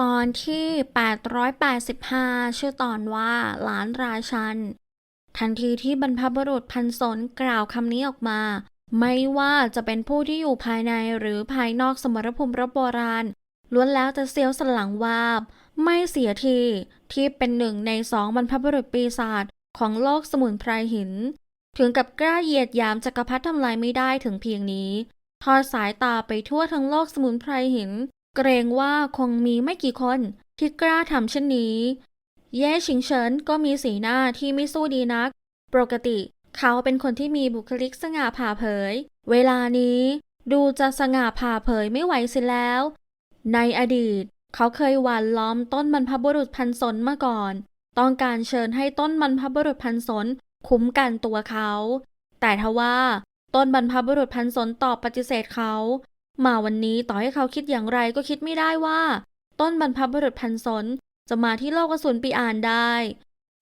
ตอนที่ 885 ชื่อตอนว่าหลานราชัน ทันทีที่บรรพบุรุษพันสนกล่าวคำนี้ออกมา ไม่ว่าจะเป็นผู้ที่อยู่ภายในหรือภายนอกสมรภูมิรบโบราณล้วนแล้วแต่เสียวสลังวาบ ไม่เสียที ที่เป็นหนึ่งในสองบรรพบุรุษปีศาจของโลกสมุนไพรหิน ถึงกับกล้าเหยียดยามจักรพรรดิทำลายไม่ได้ถึงเพียงนี้ ทอดสายตาไปทั่วทั้งโลกสมุนไพรหิน เกรงว่าคงมีไม่กี่คนที่กล้าทำเช่นนี้เย่ชิงเฉินก็มีสีหน้าที่ไม่สู้ดีนัก ปกติเขาเป็นคนที่มีบุคลิกสง่าผ่าเผย เวลานี้ดูจะสง่าผ่าเผยไม่ไหวเสิแล้ว ในอดีต เขาเคยหว่านล้อมต้นบรรพบุรุษพันสนมาก่อน ต้องการเชิญให้ต้นบรรพบุรุษพันสนคุ้มกันตัวเขา แต่ทว่าต้นบรรพบุรุษพันสนตอบปฏิเสธเขา มาวันนี้ต่อให้เขาคิดอย่างไรก็คิดไม่ได้ว่า ต้นบรรพบุรุษพันสนจะมาที่โลกอสูรปีอ่านได้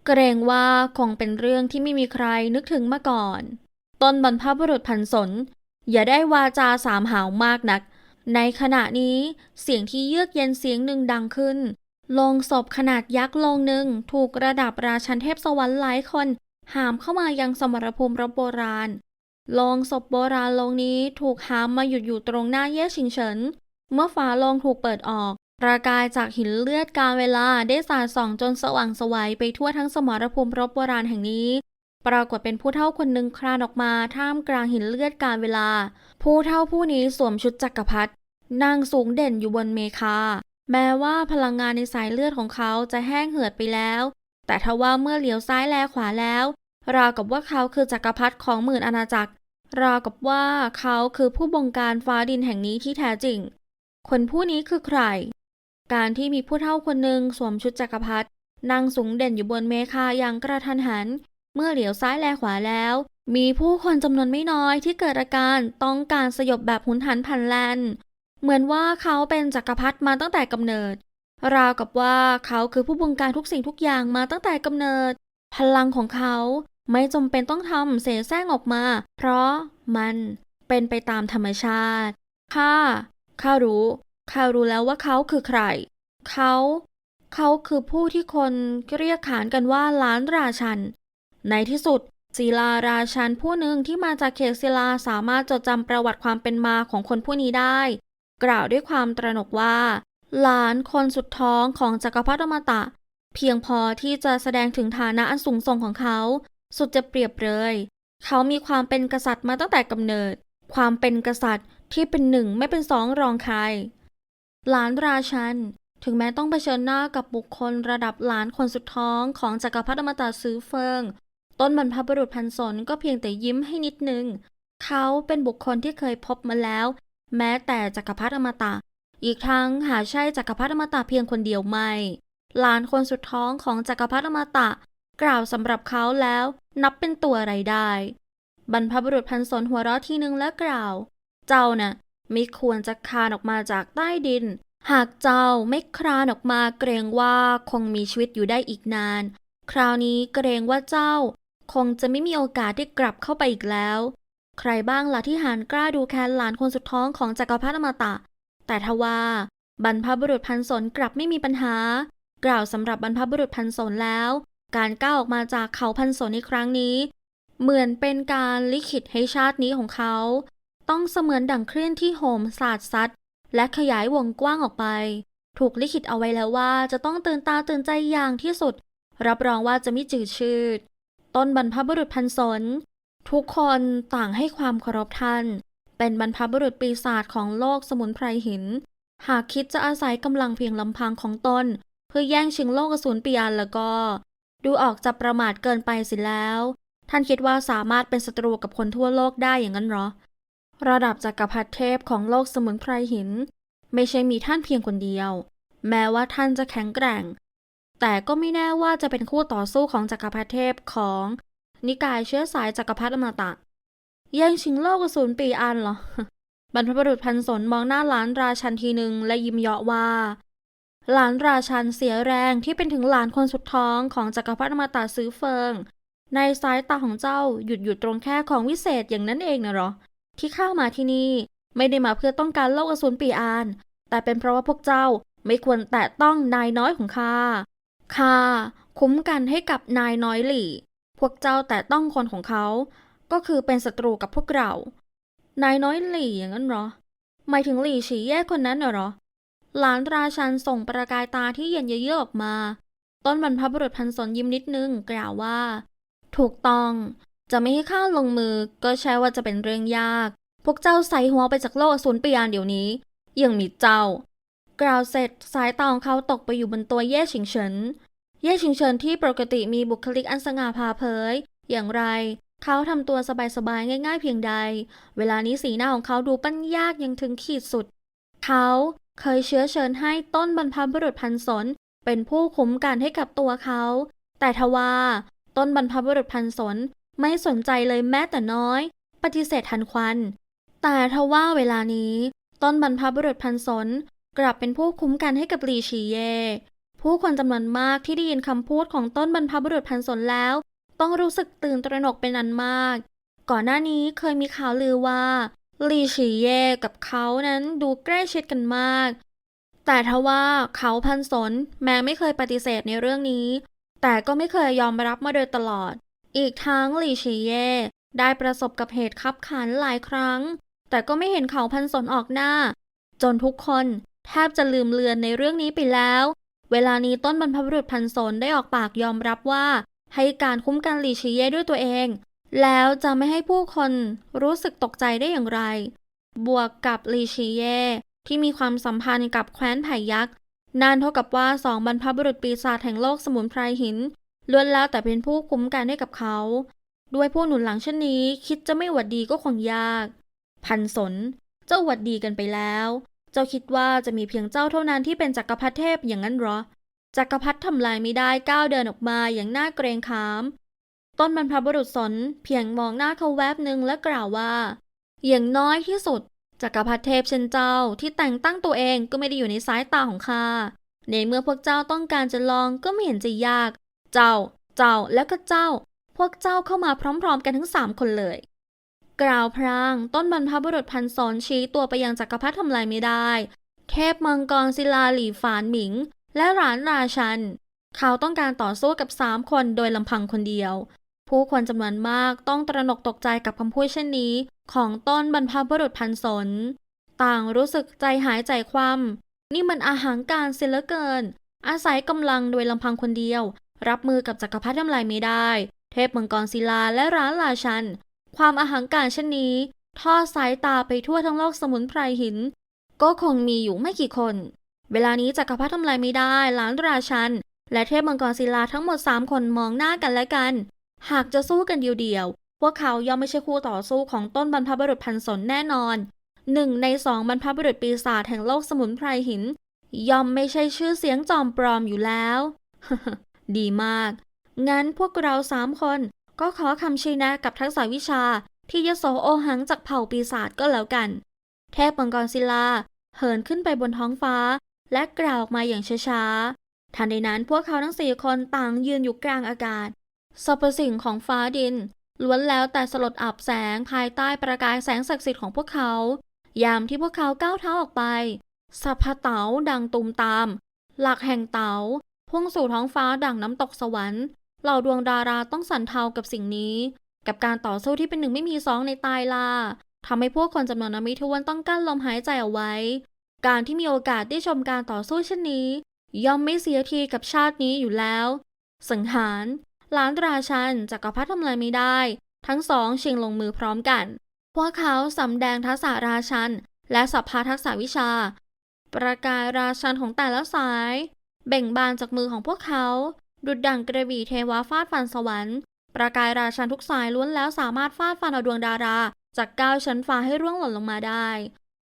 เกรงว่าคงเป็นเรื่องที่ไม่มีใครนึกถึงมาก่อน ต้นบรรพบุรุษพันสนอย่าได้วาจาสามหาวมากนัก ในขณะนี้เสียงที่เยือกเย็นเสียงหนึ่งดังขึ้น ลงศพขนาดยักษ์ลงหนึ่งถูกระดับราชันเทพสวรรค์หลายคนหามเข้ามายังสมรภูมิรบโบราณ โลงศพโบราณโลงนี้ถูกหามมาหยุดอยู่ตรงหน้าเย่ชิงเฉิน เมื่อฝาโลงถูกเปิดออก ประกายจากหินเลือดการเวลาได้สาดส่องจนสว่างไสวัยไปทั่วทั้งสมรภูมิรบโบราณแห่งนี้ ปรากฏเป็นผู้เฒ่าคนหนึ่งคลานออกมาท่ามกลางหินเลือดการเวลา ผู้เฒ่าผู้นี้สวมชุดจักรพรรดินั่งสูงเด่นอยู่บนเมฆาแม้ว่าพลังงานในสายเลือดของเขาจะแห้งเหือดไปแล้ว แต่ทว่าเมื่อเหลียวซ้ายแลขวาแล้ว ราวกับว่าเขาคือจักรพรรดิของหมื่นอาณาจักร ราวกับว่าเขาคือผู้บงการฟ้าดินแห่งนี้ที่แท้จริง คนผู้นี้คือใคร การที่มีผู้เฒ่าคนหนึ่งสวมชุดจักรพรรดินั่งสูงเด่นอยู่บนเมฆาอย่างกระทันหัน เมื่อเหลียวซ้ายแลขวาแล้ว มีผู้คนจำนวนไม่น้อยที่เกิดอาการต้องการสยบแบบหุนหันพันแลนเหมือนว่าเขาเป็นจักรพรรดิมาตั้งแต่กำเนิด ราวกับว่าเขาคือผู้บงการทุกสิ่งทุกอย่างมาตั้งแต่กำเนิด พลังของเขา ไม่จำเป็นต้องทำเสแสร้งออกมา เพราะมันเป็นไปตามธรรมชาติ ข้า ข้ารู้ ข้ารู้แล้วว่าเขาคือใคร เขา เขาคือผู้ที่คนเรียกขานกันว่าล้านราชัน ในที่สุดศิลาราชันผู้หนึ่งที่มาจากเขตศิลาสามารถจดจำประวัติความเป็นมาของคนผู้นี้ได้ กล่าวด้วยความตระหนกว่า หลานคนสุดท้องของจักรพรรดิอมตะ เพียงพอที่จะแสดงถึงฐานะอันสูงส่งของเขา สุดจะเปรียบเลย เขามีความเป็นกษัตริย์มาตั้งแต่กำเนิด ความเป็นกษัตริย์ที่เป็นหนึ่งไม่เป็นสองรองใคร หลานราชัน ถึงแม้ต้องเผชิญหน้ากับบุคคลระดับหลานคนสุดท้องของจักรพรรดิอมตะซื้อเฟิง ต้นบรรพบุรุษพันสนก็เพียงแต่ยิ้มให้นิดนึง เขาเป็นบุคคลที่เคยพบมาแล้ว แม้แต่จักรพรรดิอมตะ อีกทั้งหาใช่จักรพรรดิอมตะเพียงคนเดียวไม่ หลานคนสุดท้องของจักรพรรดิอมตะ กล่าวสำหรับเขาแล้ว นับเป็นตัวอะไรได้ บรรพบุรุษพันสนหัวเราะทีนึงและกล่าว เจ้าน่ะไม่ควรจะคานออกมาจากใต้ดิน หากเจ้าไม่คลานออกมาเกรงว่าคงมีชีวิตอยู่ได้อีกนาน คราวนี้เกรงว่าเจ้า คงจะไม่มีโอกาสได้กลับเข้าไปอีกแล้ว ใครบ้างล่ะที่หานกล้าดูแคลนหลานคนสุดท้องของจักรพรรดิอมตะ แต่ทว่าบรรพบุรุษพันสนกลับไม่มีปัญหา กล่าวสำหรับบรรพบุรุษพันสนแล้ว การก้าวออกมาจากเขาพันสนในครั้งนี้ เหมือนเป็นการลิขิตให้ชาตินี้ของเขา ต้องเสมือนดั่งคลื่นที่โหมสาดซัดและขยายวงกว้างออกไป ถูกลิขิตเอาไว้แล้วว่าจะต้องตื่นตาตื่นใจอย่างที่สุด รับรองว่าจะไม่จืดชืด ต้นบรรพบุรุษพันสนทุกคนต่างให้ความเคารพท่าน เป็นบรรพบุรุษปีศาจของโลกสมุนไพรหิน หากคิดจะอาศัยกำลังเพียงลำพังของตน เพื่อแย่งชิงโลกอสูรปียานแล้วก็ ดูออกจะประมาทเกินไปสิแล้ว ท่านคิดว่าสามารถเป็นศัตรูกับคนทั่วโลกได้อย่างนั้นเหรอ ระดับจักรพรรดิเทพของโลกสมุนไพรหิน ไม่ใช่มีท่านเพียงคนเดียว แม้ว่าท่านจะแข็งแกร่ง แต่ก็ไม่แน่ว่าจะเป็นคู่ต่อสู้ของจักรพรรดิเทพของ นิกายเชื้อสายจักรพรรดิอมตะแย่งชิงโลกอสูรปีอันเหรอบรรพบุรุษพันสนมองหน้าหลานราชันทีหนึ่งและยิ้มเยาะว่า หลานราชันเสียแรงที่เป็นถึงหลานคนสุดท้องของจักรพรรดิอมตะซื้อเฟิง ในสายตาของเจ้าหยุดอยู่ตรงแค่ของวิเศษอย่างนั้นเองนะเหรอ ที่เข้ามาที่นี่ไม่ได้มาเพื่อต้องการโลกอสูรปีอาน แต่เป็นเพราะว่าพวกเจ้าไม่ควรแตะต้องนายน้อยของข้าข้าคุ้มกันให้กับนายน้อยหลี่ พวกเจ้าแตะต้องคนของเขา ก็คือเป็นศัตรูกับพวกเรา นายน้อยหลี่อย่างนั้นเหรอหมายถึงหลี่ฉีแย่คนนั้นน่ะเหรอ หลานราชันส่งประกายตาที่เย็นเยือกออกมา ต้นบรรพบุรุษพันสนยิ้มนิดนึงกล่าวว่า ถูกต้องจะไม่ให้ข้าลงมือก็ใช่ว่าจะเป็นเรื่องยาก พวกเจ้าใส่หัวไปจากโลกอสูรปียานเดี๋ยวนี้ยังมีเจ้า กล่าวเสร็จสายตาของเขาตกไปอยู่บนตัวเย่ชิงเฉิน เย่ชิงเฉินที่ปกติมีบุคลิกอันสง่าผ่าเผย อย่างไร เขาทำตัวสบายๆง่าย ๆ เพียงใด เวลานี้สีหน้าของเขาดูปั้นยากยังถึงขีดสุด เขา เคยเชื้อเชิญให้ต้นบรรพบุรุษพันสนเป็นผู้คุ้มกันให้กับตัวเขา แต่ทว่าต้นบรรพบุรุษพันสนไม่สนใจเลยแม้แต่น้อย ปฏิเสธทันควัน แต่ทว่าเวลานี้ ต้นบรรพบุรุษพันสนกลับเป็นผู้คุ้มกันให้กับลีชีเย ผู้คนจำนวนมากที่ได้ยินคำพูดของต้นบรรพบุรุษพันสนแล้ว ต้องรู้สึกตื่นตระหนกเป็นอันมาก ก่อนหน้านี้เคยมีข่าวลือว่า ลีฉีเย่กับเขานั้นดูใกล้ชิดกันมาก แต่ทว่าเขาพันสนแม้ไม่เคยปฏิเสธในเรื่องนี้ แต่ก็ไม่เคยยอมรับมาโดยตลอด อีกทั้งลีฉีเย่ได้ประสบกับเหตุคับขันหลายครั้ง แต่ก็ไม่เห็นเขาพันสนออกหน้า จนทุกคนแทบจะลืมเลือนในเรื่องนี้ไปแล้ว เวลานี้ต้นบรรพบุรุษพันสนได้ออกปากยอมรับว่า ให้การคุ้มกันหลีชีเย่ด้วยตัวเอง แล้วจะไม่ให้ผู้คนรู้สึกตกใจได้อย่างไร บวกกับลีชีเย่ที่มีความสัมพันธ์กับแคว้นไผ่ยักษ์นานเท่ากับว่าสองบรรพบุรุษปีศาจแห่งโลกสมุนไพรหินล้วนแล้วแต่เป็นผู้คุ้มกันให้กับเขา ด้วยผู้หนุนหลังเช่นนี้คิดจะไม่หวัดดีก็คงยาก พันสน เจ้าหวัดดีกันไปแล้ว เจ้าคิดว่าจะมีเพียงเจ้าเท่านั้นที่เป็นจักรพรรดิเทพอย่างนั้นหรอจักรพรรดิทำลายไม่ได้ก้าวเดินออกมาอย่างน่าเกรงขาม ต้นบรรพบุรุษสนเพียงมองหน้าเขาแวบหนึ่งและกล่าวว่า อย่างน้อยที่สุดจักรพรรดิเทพเชนเจ้าที่แต่งตั้งตัวเองก็ไม่ได้อยู่ในสายตาของข้าในเมื่อพวกเจ้าต้องการจะลองก็ไม่เห็นจะยาก เจ้า เจ้าแล้วก็เจ้า พวกเจ้าเข้ามาพร้อมๆ กันทั้งสามคนเลย กล่าวพรางต้นบรรพบุรุษพันสอนชี้ตัวไปยังจักรพรรดิทำลายไม่ได้ เทพมังกรศิลาหลีฝานหมิง และหลานราชัน เขาต้องการต่อสู้กับสามคนโดยลำพังคนเดียว ผู้คนจำนวนมากต้องตระหนกตกใจกับคำพูดเช่นนี้ ของต้นบรรพบุรุษพันสน ต่างรู้สึกใจหายใจคว่ำนี่มันอาหารการเสียเหลือเกิน อาศัยกำลังโดยลำพังคนเดียว รับมือกับจักรพรรดิทำลายไม่ได้ เทพมังกรศิลาและร้านราชัน ความอาหารการเช่นนี้ ทอดสายตาไปทั่วทั้งโลกสมุนไพรหิน ก็คงมีอยู่ไม่กี่คน เวลานี้จักรพรรดิทำลายไม่ได้ล้านราชัน และเทพมังกรศิลาทั้งหมดสามคนมองหน้ากันและกัน หากจะสู้กันเดียวๆพวกเขาย่อมไม่ใช่คู่ต่อสู้ของต้นบรรพบุรุษพันสนแน่นอนหนึ่งในสองบรรพบุรุษปีศาจแห่งโลกสมุนไพรหิน ย่อมไม่ใช่ชื่อเสียงจอมปลอมอยู่แล้ว ดีมาก งั้นพวกเราสามคนก็ขอคำชี้แนะกับทักษะวิชาที่ยโสโอหังจากเผ่าปีศาจก็แล้วกัน เทพมังกรศิลา เหินขึ้นไปบนท้องฟ้า และกล่าวออกมาอย่างช้าๆทันใดนั้นพวกเขาทั้งสี่คนต่างยืนอยู่กลางอากาศ สรรพสิ่งของฟ้าดิน ล้วนแล้วแต่สลดอับแสงภายใต้ประกายแสงศักดิ์สิทธิ์ของพวกเขา ยามที่พวกเขาก้าวเท้าออกไปสัพพเต๋าดังตูมตาม หลักแห่งเต๋าพุ่งสู่ท้องฟ้าดังน้ำตกสวรรค์ เหล่าดวงดาราต้องสั่นเทากับสิ่งนี้ กับการต่อสู้ที่เป็นหนึ่งไม่มีสองในตายลาทำให้พวกคนจำนวนนับไม่ถ้วนต้องกั้นลมหายใจเอาไว้ การที่มีโอกาสได้ชมการต่อสู้เช่นนี้ ย่อมไม่เสียทีกับชาตินี้อยู่แล้ว สังหาร ล้านราชันจักรพรรดิทำอะไรไม่ได้ ทั้งสองชิงลงมือพร้อมกัน พวกเขาสำแดงทักษะราชัน และสัพพาทักษะวิชา ประกายราชันของแต่ละสาย เบ่งบานจากมือของพวกเขา ดุดดังกระบี่เทวาฟาดฟันสวรรค์ ประกายราชันทุกสายล้วนแล้วสามารถฟาดฟันเอาดวงดารา จากก้าวชั้นฟ้าให้ร่วงหล่นลงมาได้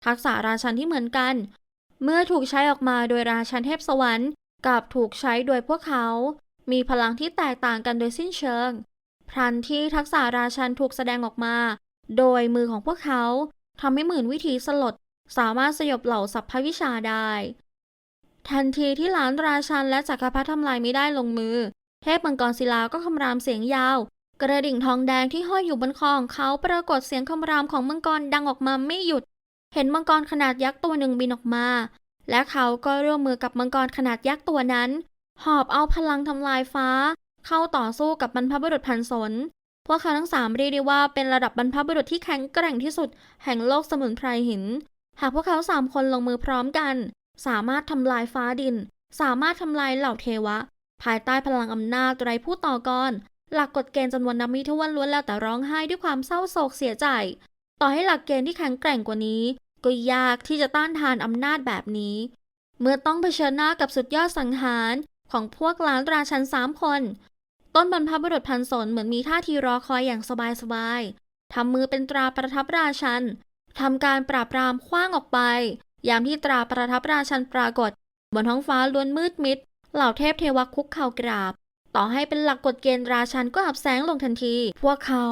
ทักษะราชันที่เหมือนกัน เมื่อถูกใช้ออกมาโดยราชันเทพสวรรค์กับถูกใช้โดยพวกเขา มีพลังที่แตกต่างกันโดยสิ้นเชิง พลันที่ทักษะราชันถูกแสดงออกมา โดยมือของพวกเขาทำให้หมื่นวิธีสลด สามารถสยบเหล่าสัพพวิชาได้ ทันทีที่หลานราชันและจักรพรรดิทำลายไม่ได้ลงมือ เทพมังกรศิลาก็คำรามเสียงยาว กระดิ่งทองแดงที่ห้อยอยู่บนคอของเขาปรากฏเสียงคำรามของมังกรดังออกมาไม่หยุด เห็นมังกรขนาดยักษ์ตัวหนึ่งบินออกมา และเขาก็ร่วมมือกับมังกรขนาดยักษ์ตัวนั้น หอบเอาพลังทำลายฟ้า เข้าต่อสู้กับบรรพบุรุษพันสนพวกเขาทั้งสามเรียกได้ว่าเป็นระดับบรรพบุรุษที่แข็งแกร่งที่สุด แห่งโลกสมุนไพรหิน หากพวกเขาสามคนลงมือพร้อมกัน สามารถทำลายฟ้าดิน สามารถทำลายเหล่าเทวะ ภายใต้พลังอำนาจไรผู้ต่อกรหลักกฎเกณฑ์จำนวนนับมิถ้วนล้วนแล้วแต่ร้องไห้ด้วยความเศร้าโศกเสียใจ ต่อให้หลักเกณฑ์ที่แข็งแกร่งกว่านี้ ก็ยากที่จะต้านทานอำนาจแบบนี้ เมื่อต้องเผชิญหน้ากับสุดยอดสังหาร ของพวกล้านราชันสามคน ต้นบรรพบุรุษพันสนเหมือนมีท่าทีรอคอยอย่างสบายๆทำมือเป็นตราประทับราชันทำการปราบปรามคว้างออกไป ยามที่ตราประทับราชันปรากฏ บนท้องฟ้าล้วนมืดมิด เหล่าเทพเทวคุกเข่ากราบ ต่อให้เป็นหลักกฎเกณฑ์ราชันก็อับแสงลงทันที พวกเขา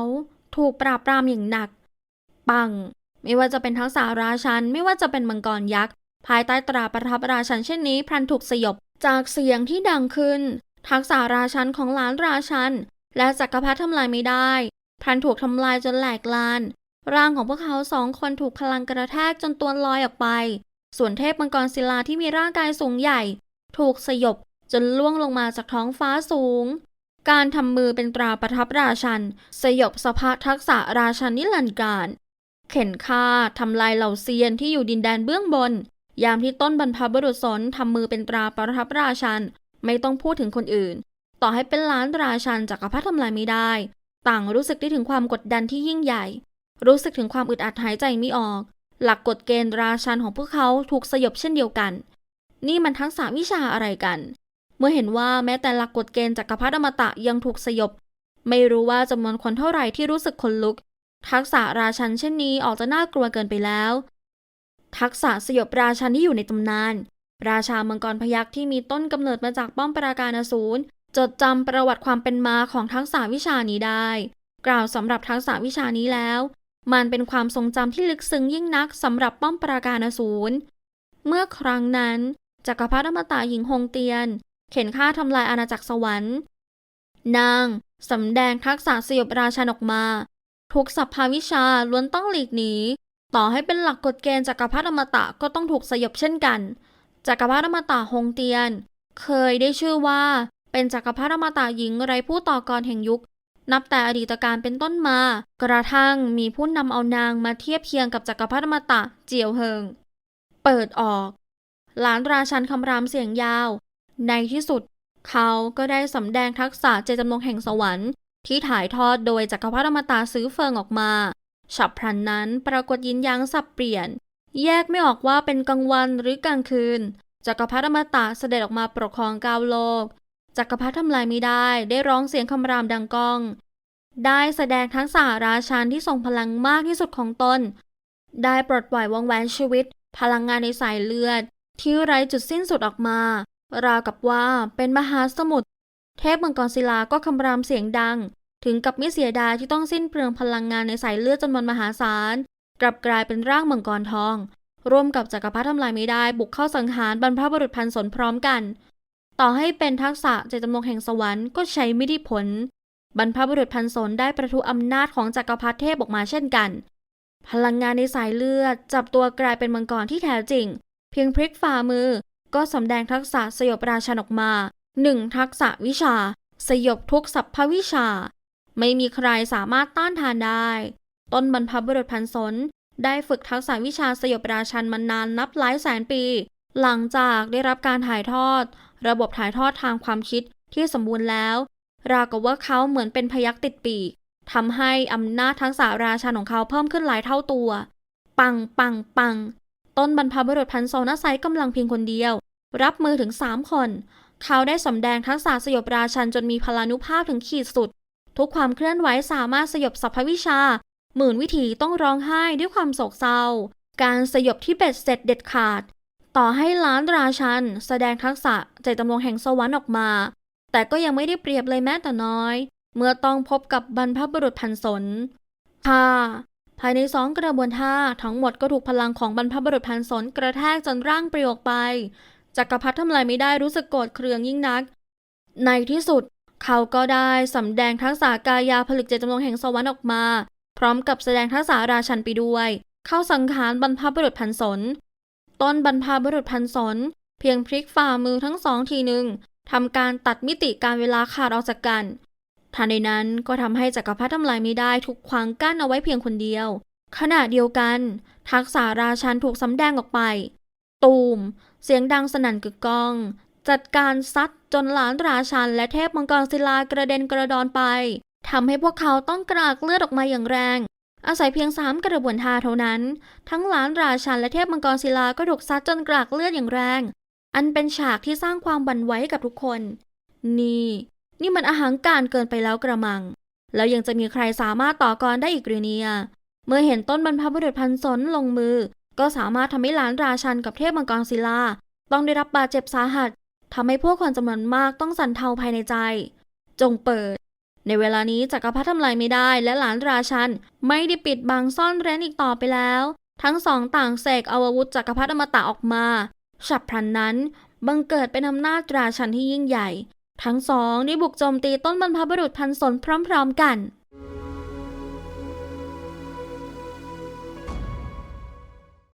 ถูกปราบปรามอย่างหนัก ปัง ไม่ว่าจะเป็นทั้งสาราชัน ไม่ว่าจะเป็นมังกรยักษ์ ภายใต้ตราประทับราชันเช่นนี้พลันถูกสยบ จากเสียงที่ดังขึ้น ทักษาราชันของหลานราชัน และจักรพรรดิทำลายไม่ได้ พลันถูกทำลายจนแหลกลาน ร่างของพวกเขาสองคนถูกพลังกระแทกจนตัวลอยออกไป ส่วนเทพมังกรศิลาที่มีร่างกายสูงใหญ่ ถูกสยบจนล่วงลงมาจากท้องฟ้าสูง การทำมือเป็นตราประทับราชัน สยบสภาทักษะราชันนิรันการ เข็นฆ่าทำลายเหล่าเซียนที่อยู่ดินแดนเบื้องบน ยามที่ต้นบรรพบุรุษสนทำมือเป็นตราประทับราชัน ไม่ต้องพูดถึงคนอื่น ต่อให้เป็นล้านราชันจักรพรรดิทำลายไม่ได้ ต่างรู้สึกได้ถึงความกดดันที่ยิ่งใหญ่ รู้สึกถึงความอึดอัดหายใจไม่ออก หลักกฎเกณฑ์ราชันของพวกเขาถูกสยบเช่นเดียวกัน นี่มันทั้งสามวิชาอะไรกัน เมื่อเห็นว่าแม้แต่หลักกฎเกณฑ์จักรพรรดิอมตะยังถูกสยบ ไม่รู้ว่าจำนวนคนเท่าไหร่ที่รู้สึกขนลุก ทักษะราชันเช่นนี้ออกจะน่ากลัวเกินไปแล้ว ทักษะสยบราชันที่อยู่ในตำนาน ราชามังกรพยักที่มีต้นกำเนิดมาจากป้อมปราการอสูรจดจำประวัติความเป็นมาของทักษะวิชานี้ได้ กล่าวสำหรับทักษะวิชานี้แล้ว มันเป็นความทรงจำที่ลึกซึ้งยิ่งนักสำหรับป้อมปราการอสูรเมื่อครั้งนั้นจักรพรรดิอมตะหญิงฮงเตียน เข็นฆ่าทำลายอาณาจักรสวรรค์ นางสำแดงทักษะสยบราชันออกมา ทุกสัพพาวิชาล้วนต้องหลีกหนี ต่อให้เป็นหลักกฎเกณฑ์จักรพรรดิอมตะก็ต้องถูกสยบเช่นกัน จักรพรรดิอมตะฮงเตียน เคยได้ชื่อว่า เป็นจักรพรรดิอมตะหญิงไร้ผู้ต่อกรแห่งยุค นับแต่อดีตการเป็นต้นมา กระทั่งมีผู้นำเอานางมาเทียบเคียงกับจักรพรรดิอมตะเจียวเฮิง เปิดออก หลานราชันคำรามเสียงยาว ในที่สุด เขาก็ได้สำแดงทักษะเจตจำนงแห่งสวรรค์ที่ถ่ายทอดโดยจักรพรรดิอมตะซื้อเฟิงออกมา ฉับพลันนั้นปรากฏยินยังสับเปลี่ยน แยกไม่ออกว่าเป็นกลางวันหรือกลางคืนจักรพรรดิอมตะเสด็จออกมาปกครองก้าโลกจักรพรรดิทำลายไม่ได้ได้ร้องเสียงคำรามดังก้อง ได้แสดงทั้งสาราชันที่ทรงพลังมากที่สุดของตน ได้ปลดปล่อยวงแหวนชีวิต พลังงานในสายเลือด ที่ไร้จุดสิ้นสุดออกมา ราวกับว่าเป็นมหาสมุทรเทพมังกรศิลาก็คำรามเสียงดัง ถึงกับไม่เสียดายที่ต้องสิ้นเปลืองพลังงานในสายเลือดจำนวนมหาศาล กลับกลายเป็นร่างมังกรทอง ร่วมกับจักรพรรดิทำลายไม่ได้บุกเข้าสังหารบรรพบุรุษพันสนพร้อมกัน ต่อให้เป็นทักษะเจตจำนงแห่งสวรรค์ก็ใช้ไม่ได้ผล บรรพบุรุษพันสนได้ประทุอำนาจของจักรพรรดิเทพออกมาเช่นกัน พลังงานในสายเลือด จับตัวกลายเป็นมังกรที่แท้จริง เพียงพลิกฝ่ามือ ก็สำแดงทักษะสยบราชันออกมาหนึ่งทักษะวิชา สยบทุกสัพพวิชา ไม่มีใครสามารถต้านทานได้ ต้นบรรพบุรุษพันสนได้ฝึกทักษะวิชาสยบราชันมานานนับหลายแสนปี หลังจากได้รับการถ่ายทอด ระบบถ่ายทอดทางความคิดที่สมบูรณ์แล้ว ราวกับว่าเขาเหมือนเป็นพยักติดปีกทำให้อำนาจทักษะราชันของเขาเพิ่มขึ้นหลายเท่าตัว ปังปังปัง ต้นบรรพบุรุษพันโซนาไซกำลังเพียงคนเดียว รับมือถึงสามคน เขาได้สำแดงทักษะสยบราชันจนมีพลานุภาพถึงขีดสุด ทุกความเคลื่อนไหวสามารถสยบสัพพวิชา หมื่นวิธีต้องร้องไห้ด้วยความโศกเศร้า การสยบที่เบ็ดเสร็จเด็ดขาด ต่อให้ล้านราชัน แสดงทักษะใจจำลองแห่งสวรรค์ออกมา แต่ก็ยังไม่ได้เปรียบเลยแม้แต่น้อย เมื่อต้องพบกับบรรพบุรุษพันสนค่ะภายในสองกระบวนท่าทั้งหมดก็ถูกพลังของบรรพบุรุษพันสนกระแทกจนร่างปลิวออกไปจักรพรรดิทำลายไม่ได้รู้สึกโกรธเคืองยิ่งนัก ในที่สุด เขาก็ได้สำแดงทักษะกายาผลึกเจตจำลองแห่งสวรรค์ออกมา พร้อมกับแสดงทักษะราชันไปด้วย เข้าสังหารบรรพบุรุษพันสนต้นบรรพบุรุษพันสนเพียงพลิกฝ่ามือทั้งสองทีหนึ่งทำการตัดมิติการเวลาขาดออกจากกันทันใดนั้นก็ทำให้จักรพรรดิทำลายไม่ได้ถูกขวางกั้นเอาไว้เพียงคนเดียว ขณะเดียวกัน ทักษะราชันถูกสำแดงออกไป ตูม เสียงดังสนั่นกึกก้อง จัดการซัดจนหลานราชันและเทพมังกรศิลากระเด็นกระดอนไปทำให้พวกเขาต้องกรากเลือดออกมาอย่างแรง อาศัยเพียงสามกระบวนท่าเท่านั้น ทั้งหลานราชันและเทพมังกรศิลาก็ถูกซัดจนกรากเลือดอย่างแรง อันเป็นฉากที่สร้างความบันไวให้กับทุกคน นี่ นี่มันอาหารการเกินไปแล้วกระมัง แล้วยังจะมีใครสามารถต่อกรได้อีกหรือเนี่ย เมื่อเห็นต้นบรรพบุรุษพันสนลงมือ ก็สามารถทำให้หลานราชันกับเทพมังกรศิลา ต้องได้รับบาดเจ็บสาหัส ทำให้พวกคนจำนวนมากต้องสั่นเทาภายในใจ จงเปิด ในเวลานี้จักรพรรดิทำลายไม่ได้และหลานราชัน ไม่ได้ปิดบังซ่อนเร้นอีกต่อไปแล้ว ทั้งสองต่างเสกเอาอาวุธจักรพรรดิอมตะออกมา ฉับพลันนั้น บังเกิดเป็นอำนาจราชันที่ยิ่งใหญ่ ทั้งสองได้บุกโจมตีต้นบรรพบุรุษพันสนพร้อม ๆ กัน